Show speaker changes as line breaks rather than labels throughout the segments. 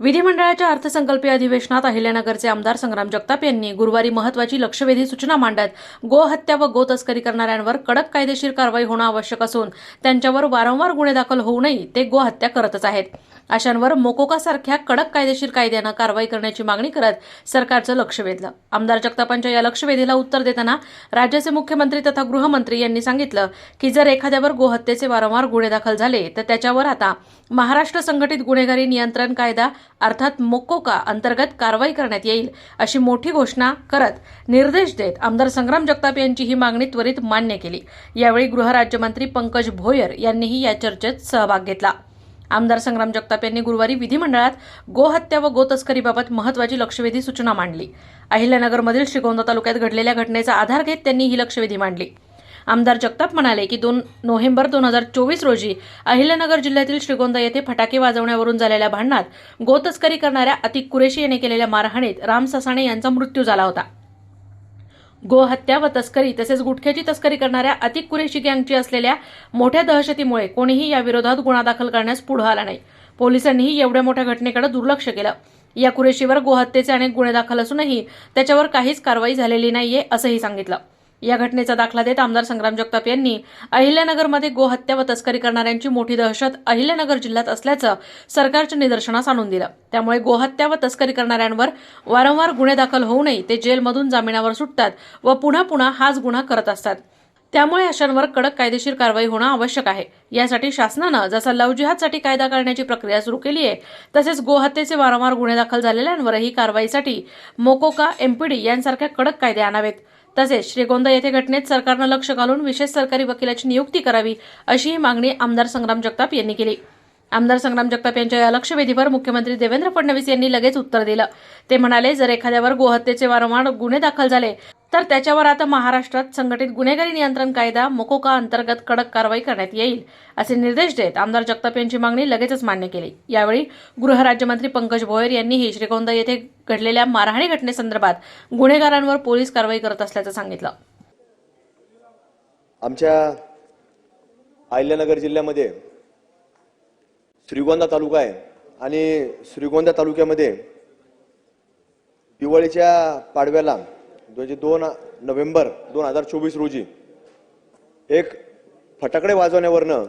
विधिमंडळाच्या अर्थसंकल्पीय अधिवेशनात अहिल्यानगरचे आमदार संग्राम जगताप यांनी गुरुवारी महत्वाची लक्षवेधी सूचना मांडत गोहत्या व गोतस्करी करणाऱ्यांवर कडक कायदेशीर कारवाई होणं आवश्यक असून त्यांच्यावर वारंवार गुन्हे दाखल होऊनही ते गोहत्या करतच आहेत. अशांवर मोकोकासारख्या कडक कायदेशीर कायद्यानं कारवाई करण्याची मागणी करत सरकारचं लक्ष वेधलं. आमदार जगतापांच्या या लक्षवेधीला उत्तर देताना राज्याचे मुख्यमंत्री तथा गृहमंत्री यांनी सांगितलं की जर एखाद्यावर गोहत्येचे वारंवार गुन्हे दाखल झाले तर त्याच्यावर आता महाराष्ट्र संघटित गुन्हेगारी नियंत्रण कायदा अर्थात मोकोका अंतर्गत कारवाई करण्यात येईल अशी मोठी घोषणा करत निर्देश देत आमदार संग्राम जगताप यांची ही मागणी त्वरित मान्य केली. यावेळी गृहराज्यमंत्री पंकज भोयर यांनीही या चर्चेत सहभाग घेतला. आमदार संग्राम जगताप यांनी गुरुवारी विधिमंडळात गोहत्या व गोतस्करीबाबत महत्वाची लक्षवेधी सूचना मांडली. अहिल्यानगरमधील श्रीगोंदा तालुक्यात घडलेल्या घटनेचा आधार घेत त्यांनी ही लक्षवेधी मांडली. आमदार जगताप म्हणाले की दोन नोव्हेंबर दोन हजार चोवीस रोजी अहिल्यानगर जिल्ह्यातील श्रीगोंदा येथे फटाके वाजवण्यावरून झालेल्या भांडणात गोतस्करी करणाऱ्या अतिक कुरेशी याने केलेल्या मारहाणीत राम ससाणे यांचा मृत्यू झाला होता. गोहत्या व तस्करी तसेच गुटख्याची तस्करी करणाऱ्या अतिक कुरेशी गँगची असलेल्या मोठ्या दहशतीमुळे कोणीही या विरोधात गुन्हा दाखल करण्यास पुढे आला नाही. पोलिसांनीही एवढ्या मोठ्या घटनेकडे दुर्लक्ष केलं. या कुरेशीवर गोहत्येचे अनेक गुन्हे दाखल असूनही त्याच्यावर काहीच कारवाई झालेली नाहीये असंही सांगितलं. या घटनेचा दाखला देत आमदार संग्राम जगताप यांनी अहिल्यानगरमध्ये गोहत्या व तस्करी करणाऱ्यांची मोठी दहशत अहिल्यानगर जिल्ह्यात असल्याचं सरकारच्या निदर्शनास आणून दिलं. त्यामुळे गोहत्या व तस्करी करणाऱ्यांवर वारंवार गुन्हे दाखल होऊनही ते जेलमधून जामिनावर सुटतात व पुन्हा पुन्हा हाच गुन्हा करत असतात. त्यामुळे अशांवर कडक कायदेशीर कारवाई होणं आवश्यक आहे. यासाठी शासनानं जसा लव जिहादसाठी कायदा करण्याची प्रक्रिया सुरू केली आहे तसेच गोहत्येचे वारंवार गुन्हे दाखल झालेल्यांवरही कारवाईसाठी मोकोका एमपीडी यांसारख्या कडक कायदे आणावेत. तसेच श्रीगोंदा येथे घटनेत सरकारनं लक्ष घालून विशेष सरकारी वकिलाची नियुक्ती करावी अशीही मागणी आमदार संग्राम जगताप यांनी केली. आमदार संग्राम जगताप यांच्या या लक्षवेधीवर मुख्यमंत्री देवेंद्र फडणवीस यांनी लगेच उत्तर दिलं. ते म्हणाले जर एखाद्यावर गोहत्येचे वारंवार गुन्हे दाखल झाले तर त्याच्यावर आता महाराष्ट्रात संघटित गुन्हेगारी नियंत्रण कायदा मोकोका अंतर्गत कडक कारवाई करण्यात येईल असे निर्देश देत आमदार जगताप यांची मागणी लगेचच मान्य केली. यावेळी गृहराज्यमंत्री पंकज भोयर यांनीही श्रीगोंदा येथे घडलेल्या मारहाणी घटनेसंदर्भात गुन्हेगारांवर पोलीस कारवाई करत असल्याचं सांगितलं.
आमच्या अहिल्यानगर जिल्ह्यामध्ये श्रीगोंदा तालुका आहे आणि श्रीगोंदा तालुक्यामध्ये दिवाळीच्या पाडव्याला म्हणजे दोन नोव्हेंबर दोन हजार चोवीस रोजी एक फटाकडे वाजवण्यावरनं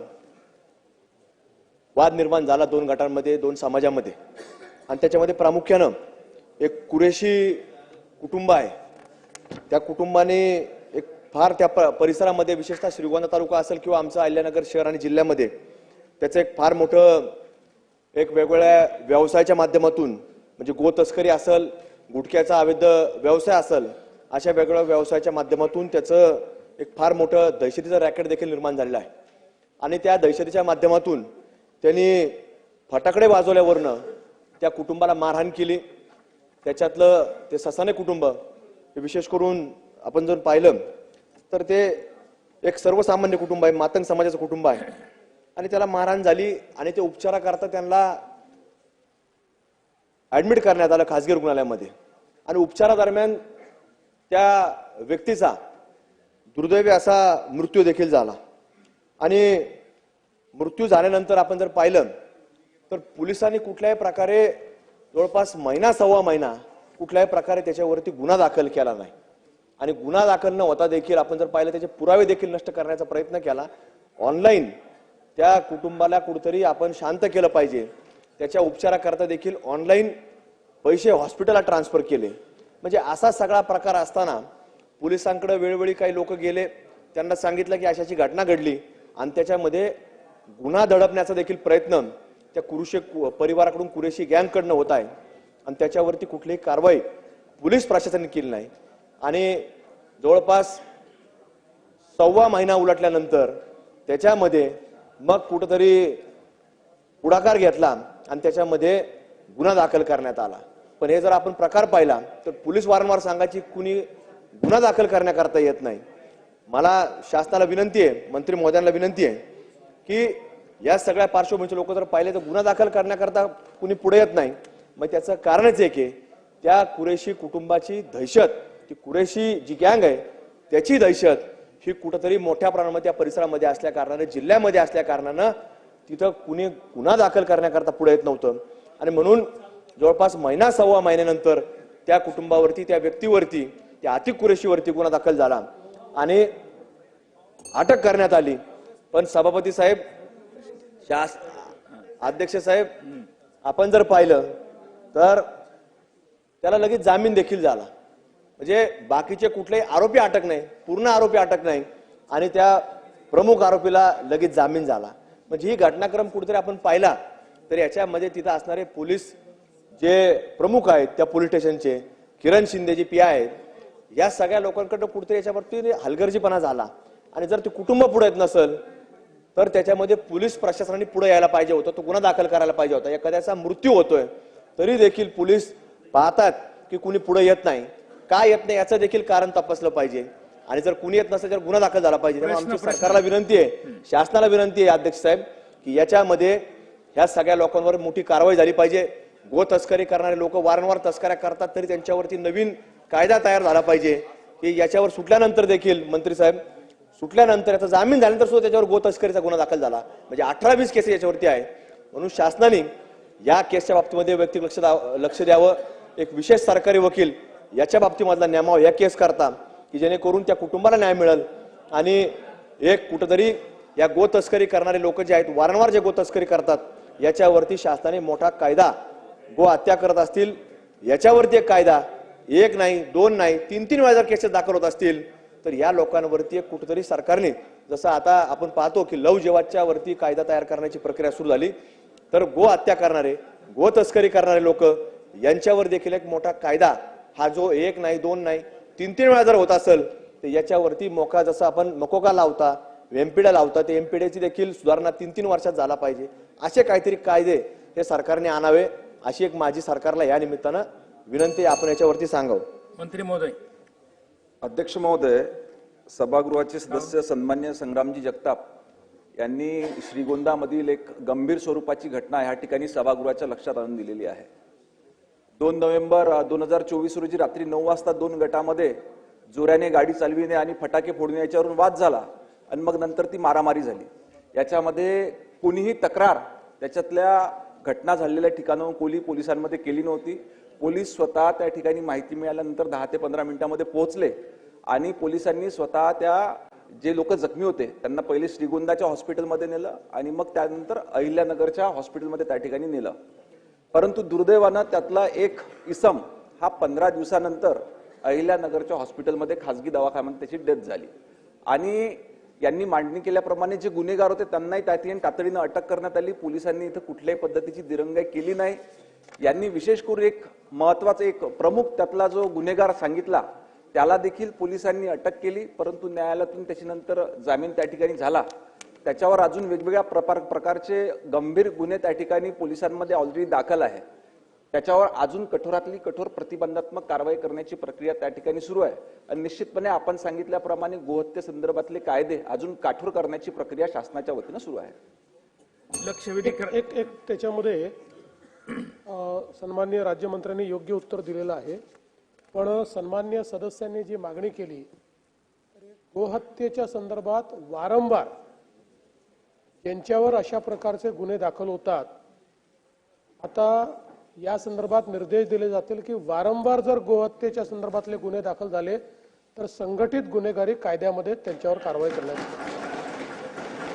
वाद निर्माण झाला दोन गटांमध्ये दोन समाजामध्ये. आणि त्याच्यामध्ये प्रामुख्यानं एक कुरेशी कुटुंब आहे. त्या कुटुंबाने एक फार त्या प- परिसरामध्ये विशेषतः श्रीगोंदा तालुका असेल किंवा आमचं अहिल्यानगर शहर आणि जिल्ह्यामध्ये त्याचं एक फार मोठं एक वेगवेगळ्या व्यवसायाच्या माध्यमातून म्हणजे गो तस्करी असेल गुटख्याचा अवैध व्यवसाय असेल अशा वेगवेगळ्या व्यवसायाच्या माध्यमातून त्याचं एक फार मोठं दहशतीचं रॅकेट देखील निर्माण झालेलं आहे. आणि त्या दहशतीच्या माध्यमातून त्यांनी फटाकडे वाजवल्यावरनं त्या कुटुंबाला मारहाण केली. त्याच्यातलं ते ससाने कुटुंब हे विशेष करून आपण जर पाहिलं तर ते एक सर्वसामान्य कुटुंब आहे मातंग समाजाचं कुटुंब आहे. आणि त्याला मारहाण झाली आणि ते उपचाराकरता त्यांना ऍडमिट करण्यात आलं खासगी रुग्णालयामध्ये. आणि उपचारादरम्यान त्या व्यक्तीचा दुर्दैवी असा मृत्यू देखील झाला. आणि मृत्यू झाल्यानंतर आपण जर पाहिलं तर पोलिसांनी कुठल्याही प्रकारे जवळपास महिना सव्वा महिना कुठल्याही प्रकारे त्याच्यावरती गुन्हा दाखल केला नाही. आणि गुन्हा दाखल न होता देखील आपण जर पाहिलं त्याचे पुरावे देखील नष्ट करण्याचा प्रयत्न केला. ऑनलाईन त्या कुटुंबाला कुठंतरी आपण शांत केलं पाहिजे. त्याच्या उपचाराकरता देखील ऑनलाईन पैसे हॉस्पिटलला ट्रान्सफर केले. म्हणजे असा सगळा प्रकार असताना पोलिसांकडे वेळोवेळी काही लोक गेले त्यांना सांगितलं की अशाची घटना घडली आणि त्याच्यामध्ये गुन्हा दडपण्याचा देखील प्रयत्न त्या कुरुशे परिवाराकडून कुरेशी गँगकडनं होत आहे आणि त्याच्यावरती कुठलीही कारवाई पोलीस प्रशासनाने केली नाही. आणि जवळपास सव्वा महिना उलटल्यानंतर त्याच्यामध्ये मग कुठंतरी पुढाकार घेतला आणि त्याच्यामध्ये गुन्हा दाखल करण्यात आला. पण हे जर आपण प्रकार पाहिला तर पोलीस वारंवार सांगायची कुणी गुन्हा दाखल करण्याकरता येत नाही. मला शासनाला विनंती आहे मंत्री महोदयांना विनंती आहे की या सगळ्या पार्श्वभूमीचे लोक जर पाहिले तर गुन्हा दाखल करण्याकरता कुणी पुढे येत नाही. मग त्याचं कारणच एक आहे त्या कुरेशी कुटुंबाची दहशत ती कुरेशी जी गँग आहे त्याची दहशत ही कुठंतरी मोठ्या प्रमाणामध्ये त्या परिसरामध्ये असल्या कारणानं जिल्ह्यामध्ये असल्या कारणानं तिथं कुणी गुन्हा दाखल करण्याकरता पुढे येत नव्हतं. आणि म्हणून जवळपास महिना सव्वा महिन्यानंतर त्या कुटुंबावरती त्या व्यक्तीवरती त्या आतिक कुरेशीवरती गुन्हा दाखल झाला आणि अटक करण्यात आली. पण सभापती साहेब शास अध्यक्ष साहेब आपण जर पाहिलं तर त्याला लगेच जामीन देखील झाला. म्हणजे बाकीचे कुठलेही आरोपी अटक नाही पूर्ण आरोपी अटक नाही आणि त्या प्रमुख आरोपीला लगेच जामीन झाला. म्हणजे ही घटनाक्रम कुठेतरी आपण पाहिला तर याच्यामध्ये तिथं असणारे पोलीस जे प्रमुख आहेत त्या पोलीस स्टेशनचे किरण शिंदे जे पी आहेत या सगळ्या लोकांकडनं कुठेतरी याच्यावरती हलगर्जीपणा झाला. आणि जर ते कुटुंब पुढे येत नसेल तर त्याच्यामध्ये पोलीस प्रशासनाने पुढे यायला पाहिजे होतं. तो गुन्हा दाखल करायला पाहिजे होता. एखाद्याचा मृत्यू होतोय तरी देखील पोलीस पाहतात की कुणी पुढे येत नाही. का येत नाही याचं देखील कारण तपासलं पाहिजे. आणि जर कुणी येत नसेल तर गुन्हा दाखल झाला पाहिजे. त्यामुळे आमची सरकारला विनंती आहे शासनाला विनंती आहे अध्यक्ष साहेब की याच्यामध्ये ह्या सगळ्या लोकांवर मोठी कारवाई झाली पाहिजे. गो तस्करी करणारे लोक वारंवार तस्कऱ्या करतात तरी त्यांच्यावरती नवीन कायदा तयार झाला पाहिजे. की याच्यावर सुटल्यानंतर देखील मंत्री साहेब सुटल्यानंतर याचा जामीन झाल्यानंतर सुद्धा त्याच्यावर गो तस्करीचा गुन्हा दाखल झाला. म्हणजे अठरा वीस केसेस याच्यावरती आहे म्हणून शासनाने या केसच्या बाबतीमध्ये व्यक्ती लक्ष लक्ष द्यावं. एक विशेष सरकारी वकील याच्या बाबतीमधला नेमावा या केस करता की जेणेकरून त्या कुटुंबाला न्याय मिळेल. आणि एक कुठंतरी या गो तस्करी करणारे लोक जे आहेत वारंवार जे गो तस्करी करतात याच्यावरती शासनाने मोठा कायदा गो हत्या करत असतील याच्यावरती एक कायदा एक नाही दोन नाही तीन तीन वेळा जर केसेस दाखल होत असतील तर या लोकांवरती एक कुठंतरी सरकारने जसं आता आपण पाहतो की लव जेवाच्या वरती कायदा तयार करण्याची प्रक्रिया सुरू झाली तर गो हत्या करणारे गो तस्करी करणारे लोक यांच्यावर देखील एक मोठा कायदा हा जो एक नाही दोन नाही तीन तीन वेळा जर होत असेल तर याच्यावरती मोका जसं आपण मकोका लावता एमपीडा लावता ते एमपीडीची देखील सुधारणा तीन तीन वर्षात झाला पाहिजे असे काहीतरी कायदे हे सरकारने आणावे. अशी एक माझी सरकारला या निमित्तानं विनंती. आपण याच्यावरती सांगावं.
मंत्री महोदय.
अध्यक्ष महोदय सभागृहाचे सदस्य सन्मान्य संग्रामजी जगताप यांनी श्रीगोंदामधील एक गंभीर स्वरूपाची घटना ह्या ठिकाणी सभागृहाच्या लक्षात आणून दिलेली आहे. दोन नोव्हेंबर दोन हजार चोवीस रोजी रात्री नऊ वाजता दोन गटामध्ये जोऱ्याने गाडी चालविणे आणि फटाके फोडणे याच्यावरून वाद झाला आणि मग नंतर ती मारामारी झाली. याच्यामध्ये कोणीही तक्रार त्याच्यातल्या घटना झालेल्या ठिकाणाहून कोली पोलिसांमध्ये केली नव्हती. पोलीस स्वतः त्या ठिकाणी माहिती मिळाल्यानंतर दहा ते पंधरा मिनिटांमध्ये पोहोचले आणि पोलिसांनी स्वतः त्या जे लोक जखमी होते त्यांना पहिले श्रीगोंदाच्या हॉस्पिटलमध्ये नेलं आणि मग त्यानंतर अहिल्यानगरच्या हॉस्पिटलमध्ये त्या ठिकाणी नेलं. परंतु दुर्दैवानं त्यातला एक इसम हा पंधरा दिवसानंतर अहिल्यानगरच्या हॉस्पिटलमध्ये खाजगी दवाखान्यात त्याची डेथ झाली. आणि यांनी मांडणी केल्याप्रमाणे जे गुन्हेगार होते त्यांनाही त्या तातडीनं अटक करण्यात आली. पोलिसांनी इथं कुठल्याही पद्धतीची दिरंगाई केली नाही. यांनी विशेष करून एक महत्त्वाचा एक प्रमुख त्यातला जो गुन्हेगार सांगितला त्याला देखील पोलिसांनी अटक केली. परंतु न्यायालयातून त्याची नंतर जामीन त्या ठिकाणी झाला. त्याच्यावर अजून वेगवेगळ्या प्रकार प्रकारचे गंभीर गुन्हे त्या ठिकाणी पोलिसांमध्ये ऑलरेडी दाखल आहे. त्याच्यावर अजून कठोरातली कठोर प्रतिबंधात्मक कारवाई करण्याची प्रक्रिया त्या ठिकाणी सुरू आहे. आणि निश्चितपणे आपण सांगितल्याप्रमाणे गोहत्ये संदर्भातले कायदे अजून काठोर करण्याची प्रक्रिया शासनाच्या वतीनं सुरू आहे.
लक्षवेधी
एक एक त्याच्यामध्ये अ, सन्मान्य राज्यमंत्र्यांनी योग्य उत्तर दिलेलं आहे. पण सन्मान्य सदस्यांनी जी मागणी केली गोहत्येच्या संदर्भात वारंवार ज्यांच्यावर अशा प्रकारचे गुन्हे दाखल होतात आता या संदर्भात निर्देश दिले जातील की वारंवार जर गोहत्येच्या संदर्भातले गुन्हे दाखल झाले तर संघटित गुन्हेगारी कायद्यामध्ये त्यांच्यावर कारवाई करण्यात येईल.